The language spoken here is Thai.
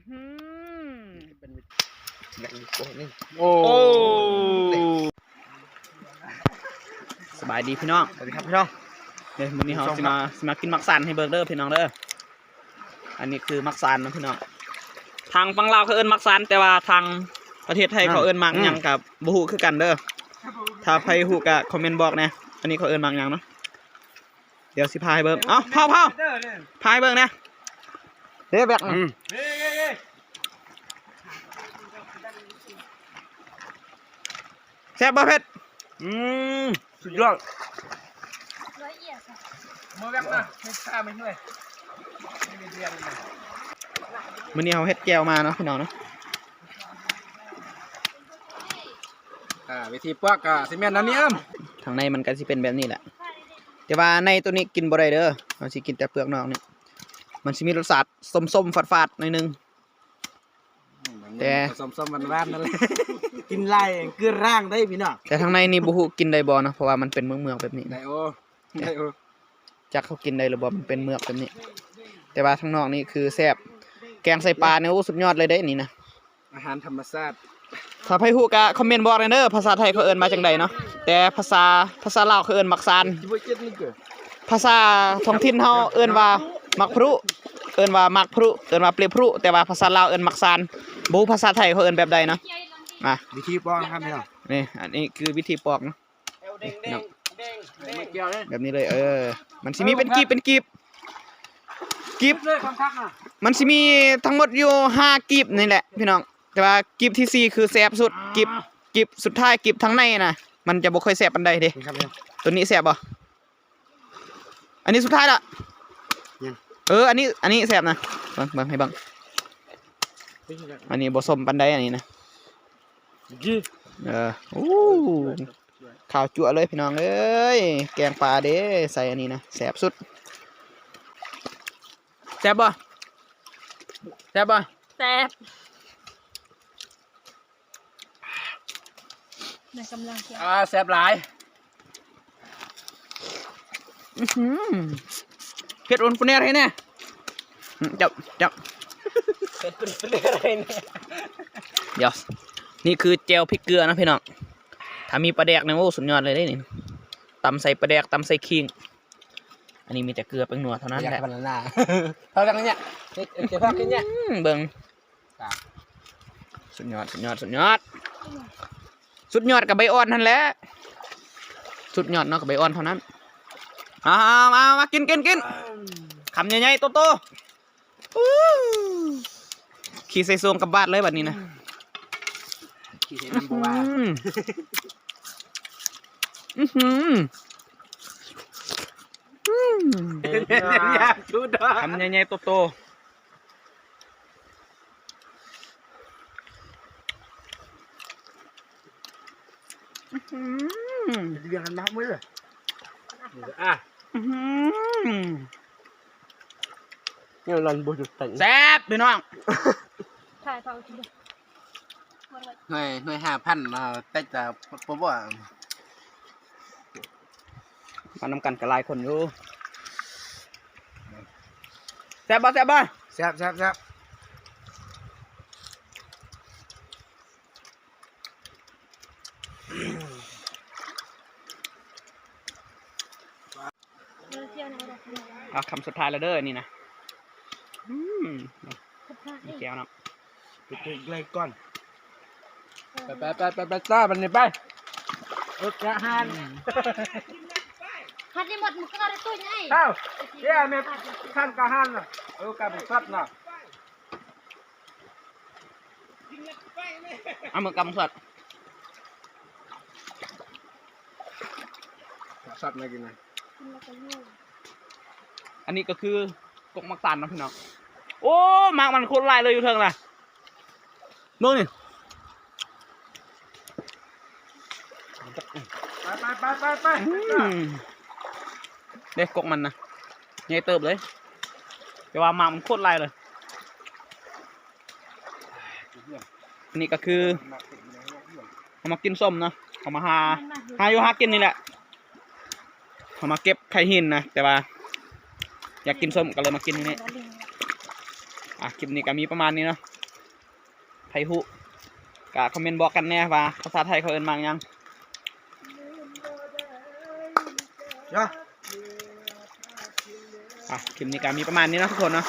อื้อหือเป็นอย่างนี้โอ้นี่โอ้โอ้สบายดีพี่น้องสวัสดีครับพี่น้องเดี๋ยวมื้อนี้เราสิมาสิมากินมักซานให้เบิร์เด้อพี่น้องเด้ออันนี้คือมักซานนะพี่น้องทางฝั่งลาวเขาเอิ้นมักซานแต่ว่าทางประเทศไทยเขาเอิ้นมักหยังกับบ่ฮู้คือกันเด้อถ้าใครฮู้ก็คอมเมนต์บอกแหน่อันนี้เขาเอิ้นมักหยังเนาะเดี๋ยวสิพาให้เบิ่งเอ้าเผาเผาพาให้เบิ่งแหน่เด้อแบก อืม แซ่บบ่เผ็ดอืมสุดยอดละเอียดค่ะมือแบกนะไม่ฆ่าไม่ช่วยไม่มีเรียนเลยมื้อนี้เขาเฮ็ดแก้วมาเนาะพี่น้องเนาะอ่าวิธีปอกกะซีเมนต์นั่นนี่อ้ำข้างในมันก็สิเป็นแบบนี้แหละ แต่ว่าในตัวนี้กินบ่ได้เด้อเราสิกินแต่เปลือกนอกนี่มันสิมีรสชาติส้มๆฝาดๆหน่อยหนึงแต่ผสมสมวันวานๆนั่นแหละ กินไล่เกลือร่างได้พี่น้องแต่ทางในนี่บ่ฮู้กินได้บ่เนาะเพราะว่ามันเป็นเมืองๆแบบนี้ได้นะโอ้ได้โอ้จักเขากินได้หรือบ่มันเป็นเมือกแบบนี้ แต่ว่าทางนอกนี่คือแซ่บแกงใส่ปลาเนี่ยโอ้สุดยอดเลยเด้นี่นะอาหารธรรมชาติถ้าใครฮู้ก็คอมเมนต์บอกหน่อยเด้อภาษาไทยเขาเอิ้นมาจังใดเนาะแต่ภาษาภาษาลาวเขาเอิ้นมักซาน ที่ว่าเจ็ดนี่เกิดภาษาท้องถิ่นเฮาเอิ้นว่ามักพรุเอิ้นว่ามักพรุเอิ้นว่าเปรียพรุแต่ว่าภาษาลาวเอิ้นมักซานบ่รู้ภาษาไทยเขาเอิ้นแบบใดเนาะ มาวิธีปอกครับพี่น้องนี่อันนี้คือวิธีปอกเนาะเด้งเด้งเด้งไม่เกี่ยวเลยแบบนี้เลย เออ มันสิมีเป็นกีบเป็นกีบกีบเลยคำทักอะมันสิมีทั้งหมดอยู่ห้ากีบนี่แหละพี่น้อง แต่ว่ากีบที่สี่คือแสบสุดกีบกีบสุดท้ายกีบทั้งในน่ะมันจะบ่ค่อยแสบปานใดเด้นี่ครับพี่น้องตัวนี้แสบบ่อันนี้สุดท้ายละยังเออ อันนี้ อันนี้แสบนะเบิ่งเบิ่งให้เบิ่งอันนี้บ่สมปานใดอันนี้นะ จีเอออู้ข้าวจั่วเลยพี่น้องเอ้ยแกงปลาเด้ใส่อันนี้นะแสบสุดแสบบ่แสบบ่แซ่บในกำลังเคี้ยวอ่าแซ่บหลายอื้อหือเผ็ดอุ่นปุ่นเนี่ยอะไรเนี่ยอืมจับจับเป็นเป็นอะไรเนี่ยเดี๋ยว นี่คือเจลพริกเกลือนะพี่น้องถ้ามีปลาแดกเนี่ยโอ้สุดยอดเลยได้นี่ตำใส่ปลาแดกตำใส่ขิงอันนี้มีแต่เกลือเป็นหนัวเท่านั้นแหละพันหน้าเท่ากันเนี่ยเจ็บภาพกันเนี่ยเบิ่งสุดยอดสุดยอดสุดยอด สุดยอดกับใบอ่อนนั่นแหละสุดยอดเนาะกับใบอ่อนเท่านั้นอามามากินกินกินคำใหญ่ๆโตๆขี่ใส่ซองกับบาดเลยแบบนี้นะ ขี่เส้นน้ำบัวอืมอื้อหืออืมอยากชุดอะคำใหญ่ๆโตๆอื้อหือเรียงกันนักมืออะอื้อหือนี่รันบุจุดตันแซ่บพี่น้อง ถ่ายเตากินดู หมดเลยหน่วยหน่วยห้าพันมาแต่จะผมว่ามานำกันกับหลายคนอยู่แซ่บบ่แซ่บบ่แซ่บแซ่บแซ่บเนื้อเคี้ยวในกระดาษเอาคำสุดท้ายแล้วเด้อนี่นะอืมคุกผ้านี่เอ้ยแก้วเนาะไปไล่ก่อน ไปไปไปไปไปซ่าบันนี้ไปเออกระหันฮัดนี่หมดมันก็ได้ตุ้ยไงเอ้าเดี๋ยวแม่ขั้นกระหันน่ะเออกระบุกซัดน่ะเอามือกำสัตว์ซัดมากินนะกินแล้วก็ยู่อันนี้ก็คือกกมักตันเนาะพี่น้อง โอ้หมากมันโคตรลายเลยอยู่เทิงน่ะเบิ่งนี่ ไปไปไปไปไปเด็กกกมันนะใหญ่เติบเลยแต่ว่าหมามันโคตรลายเลยนนี้ก็คือเอามากินส้มนะเอามาหาหาอยู่หากินนี่แหละเอามาเก็บไข่หินนะแต่ว่า อยากกินส้มก็เลยมากินนี่อะคลิปนี้ก็มีประมาณนี้เนาะไผฮู้ก็คอมเมนต์บอกกันแน่ว่าภาษาไทยเขาเอินมังยัง เนาะอะคลิปนี้ก็มีประมาณนี้นะทุกคนเนาะ